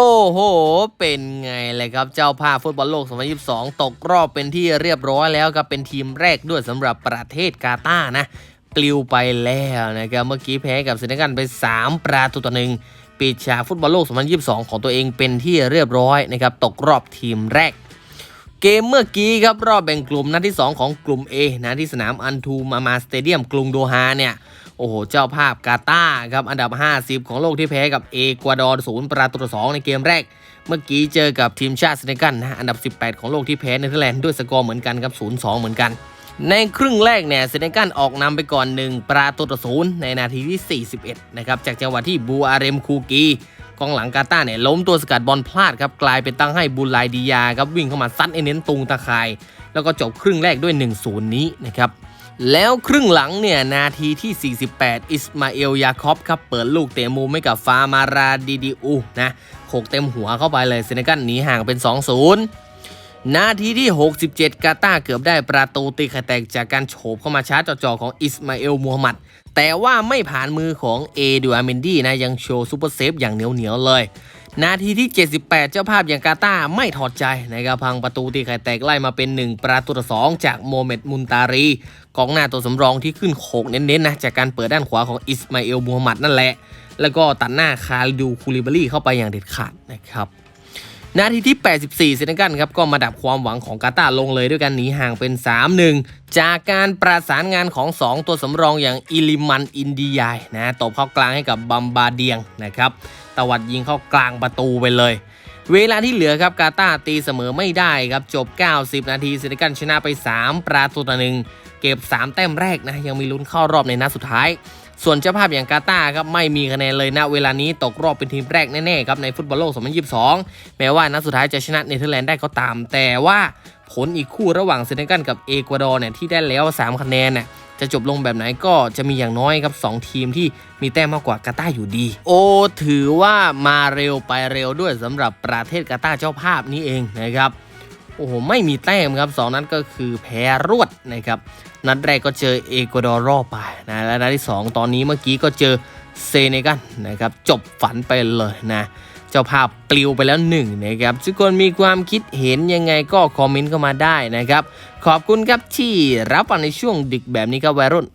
โอ้โห เป็นไงเลยครับ เจ้าภาพฟุตบอลโลก 2022 ตกรอบเป็นที่เรียบร้อยแล้วครับ เป็นทีมแรกด้วยสำหรับประเทศกาตาร์นะ ปลิวไปแล้วนะครับ เมื่อกี้แพ้กับเซเนกัลไป 3 ประตูต่อหนึ่งปิดฉากฟุตบอลโลก 2022 ของตัวเองเป็นที่เรียบร้อยนะครับ ตกรอบทีมแรก เกมเมื่อกี้ครับ รอบแบ่งกลุ่มนัดที่ 2 ของกลุ่ม A นะที่สนามอันทูมามาสเตเดียมกรุงโดฮาเนี่ย โอ้โห เจ้าภาพกาตาร์ครับ อันดับ 50 ของโลกที่แพ้กับเอกวาดอร์ศูนย์ประตูต่อสองในเกมแรก เมื่อกี้เจอกับทีมชาติเซเนกัลนะอันดับ 18 ของโลกที่แพ้เนเธอร์แลนด์ด้วยสกอร์เหมือนกันครับ 0-2 เหมือนกัน ในครึ่งแรกเนี่ยเซเนกัลออกนำไปก่อน 1 ประตูต่อศูนย์ในนาทีที่ 41 นะครับจากจังหวะที่บูอาเรมคูกีกองหลังกาตาเนี่ยล้มตัวสกัดบอลพลาดครับกลายเป็นตั้งให้บุลไลดียาครับวิ่งเข้ามาซัดไอเน้นตุงตะข่าย แล้วก็จบครึ่งแรกด้วย 1-0 นี้นะครับ แล้วครึ่งหลังเนี่ยนาทีที่ 48 อิสมาเอล ยาคอฟครับเปิดลูกเตะมุมให้กับฟามาราดิดิอูนะโขกเต็มหัวเข้าไปเลยเซเนกัลหนีห่างเป็น 2-0 นาทีที่ 67 กาตาเกือบได้ประตูตีไข่แตกจากการโฉบเข้ามาชาร์จจ่อๆของอิสมาเอลมูฮัมหมัด แต่ว่าไม่ผ่านมือของเอดูอาเมนดี้นะยังโชว์ซูเปอร์เซฟอย่างเหนียวๆเลย นาทีที่ 78 เจ้าภาพอย่างกาตาไม่ถอดใจนะครับพังประตูตีไข่แตกไล่มาเป็น 1 ประตูต่อสองจากโมเมตมุนตารีกองหน้าตัวสำรองที่ขึ้นโขกเน้นๆนะจากการเปิดด้านขวาของอิสมาเอลมูฮัมหมัดนั่นแหละ แล้วก็ตัดหน้าคาริดูคูลิบารีเข้าไปอย่างเด็ดขาดนะครับ นาทีที่ 84 เซนกัลครับก็มาดับความหวังของกาตาร์ลงเลยด้วยการหนีห่างเป็น 3-1 จากการประสานงานของ 2 ตัวสำรองอย่างอิลิมันอินดียายนะตบเข้ากลางให้กับบัมบาเดียงนะครับตวัดยิงเข้ากลางประตูไปเลย เวลาที่เหลือครับกาตาร์ตีเสมอไม่ได้ครับจบ 90 นาทีเซนกัลชนะไป 3 ประตูต่อหนึ่งเก็บ 3 แต้มแรกนะยังมีลุ้นเข้ารอบในนัดสุดท้าย ส่วนเจ้าภาพอย่างกาตาร์ครับไม่มีคะแนนเลยนะเวลานี้ตกรอบเป็นทีมแรกแน่ๆครับในฟุตบอลโลก 2022 แม้ว่านัดสุดท้ายจะชนะเนเธอร์แลนด์ได้ก็ตาม แต่ว่าผลอีกคู่ระหว่างเซเนกัลกับเอกวาดอร์เนี่ยที่ได้แล้ว 3 คะแนนเนี่ยจะจบลงแบบไหนก็จะมีอย่างน้อยครับ 2 ทีมที่มีแต้มมากกว่ากาตาร์อยู่ดี โอถือว่ามาเร็วไปเร็วด้วยสำหรับประเทศกาตาร์เจ้าภาพนี้เองนะครับ โอ้โห ไม่มีแต้มครับสองนัดก็คือแพ้รวดนะครับ นัดแรกก็เจอเอกวาดอร์รอบไปนะและนัดที่ 2 ตอนนี้เมื่อกี้ก็เจอเซเนกัลนะครับ จบฝันไปเลยนะ เจ้าภาพปลิวไปแล้วหนึ่งนะครับ ทุกคนมีความคิดเห็นยังไงก็คอมเมนต์เข้ามาได้นะครับ ขอบคุณครับที่รับฟังในช่วงดึกแบบนี้ครับวัยรุ่น